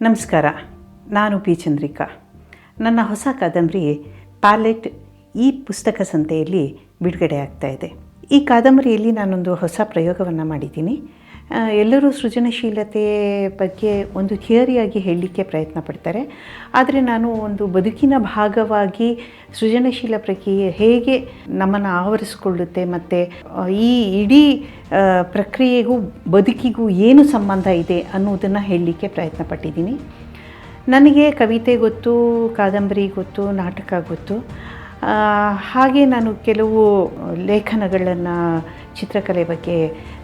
ನಮಸ್ಕಾರ, ನಾನು ಪಿ ಚಂದ್ರಿಕಾ. ನನ್ನ ಹೊಸ ಕಾದಂಬರಿ ಪ್ಯಾಲೆಟ್ ಈ ಪುಸ್ತಕ ಸಂತೆಯಲ್ಲಿ ಬಿಡುಗಡೆ ಆಗ್ತಾ ಇದೆ. ಈ ಕಾದಂಬರಿಯಲ್ಲಿ ನಾನೊಂದು ಹೊಸ ಪ್ರಯೋಗವನ್ನು ಮಾಡಿದ್ದೀನಿ. ಎಲ್ಲರೂ ಸೃಜನಶೀಲತೆ ಬಗ್ಗೆ ಒಂದು ಥಿಯರಿಯಾಗಿ ಹೇಳಲಿಕ್ಕೆ ಪ್ರಯತ್ನ ಪಡ್ತಾರೆ. ಆದರೆ ನಾನು ಒಂದು ಬದುಕಿನ ಭಾಗವಾಗಿ ಸೃಜನಶೀಲ ಪ್ರಕ್ರಿಯೆ ಹೇಗೆ ನಮ್ಮನ್ನು ಆವರಿಸಿಕೊಳ್ಳುತ್ತೆ ಮತ್ತು ಈ ಇಡೀ ಪ್ರಕ್ರಿಯೆಗೂ ಬದುಕಿಗೂ ಏನು ಸಂಬಂಧ ಇದೆ ಅನ್ನೋದನ್ನು ಹೇಳಲಿಕ್ಕೆ ಪ್ರಯತ್ನ ಪಟ್ಟಿದ್ದೀನಿ. ನನಗೆ ಕವಿತೆ ಗೊತ್ತು, ಕಾದಂಬರಿ ಗೊತ್ತು, ನಾಟಕ ಗೊತ್ತು. ಹಾಗೆ ನಾನು ಕೆಲವು ಲೇಖನಗಳನ್ನು ಚಿತ್ರಕಲೆ ಬಗ್ಗೆ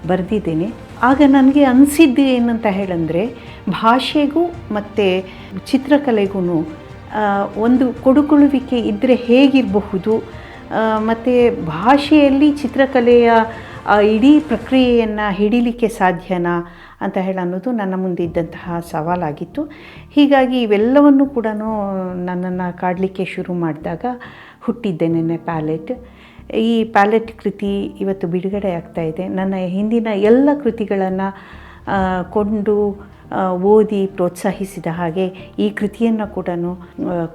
ಬರೆದಿದ್ದೇನೆ. ಆಗ ನನಗೆ ಅನಿಸಿದ್ದು ಏನಂತ ಹೇಳಂದರೆ, ಭಾಷೆಗೂ ಮತ್ತು ಚಿತ್ರಕಲೆಗೂ ಒಂದು ಕೊಡುಕೊಳ್ಳುವಿಕೆ ಇದ್ದರೆ ಹೇಗಿರಬಹುದು ಮತ್ತು ಭಾಷೆಯಲ್ಲಿ ಚಿತ್ರಕಲೆಯ ಆ ಇಡೀ ಪ್ರಕ್ರಿಯೆಯನ್ನು ಹಿಡೀಲಿಕ್ಕೆ ಸಾಧ್ಯನಾ ಅಂತ ಹೇಳಿ ಅನ್ನೋದು ನನ್ನ ಮುಂದೆ ಇದ್ದಂತಹ ಸವಾಲಾಗಿತ್ತು. ಹೀಗಾಗಿ ಇವೆಲ್ಲವನ್ನು ಕೂಡ ನನ್ನನ್ನು ಕಾಡಲಿಕ್ಕೆ ಶುರು ಮಾಡಿದಾಗ ಹುಟ್ಟಿದ್ದೆ ನೆನ್ನೆ ಪ್ಯಾಲೆಟ್. ಈ ಪ್ಯಾಲೆಟ್ ಕೃತಿ ಇವತ್ತು ಬಿಡುಗಡೆ ಆಗ್ತಾ ಇದೆ. ನನ್ನ ಹಿಂದಿನ ಎಲ್ಲ ಕೃತಿಗಳನ್ನು ಕೊಂಡು ಓದಿ ಪ್ರೋತ್ಸಾಹಿಸಿದ ಹಾಗೆ ಈ ಕೃತಿಯನ್ನು ಕೂಡ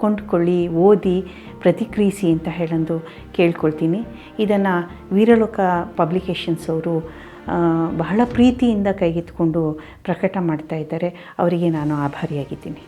ಕೊಂಡುಕೊಳ್ಳಿ, ಓದಿ, ಪ್ರತಿಕ್ರಿಯಿಸಿ ಅಂತ ಹೇಳಂದು ಕೇಳ್ಕೊಳ್ತೀನಿ. ಇದನ್ನು ವೀರಲೋಕ ಪಬ್ಲಿಕೇಶನ್ಸ್ ಅವರು ಬಹಳ ಪ್ರೀತಿಯಿಂದ ಕೈಗೆತ್ತಿಕೊಂಡು ಪ್ರಕಟ ಮಾಡ್ತಾ ಇದ್ದಾರೆ. ಅವರಿಗೆ ನಾನು ಆಭಾರಿಯಾಗಿದ್ದೀನಿ.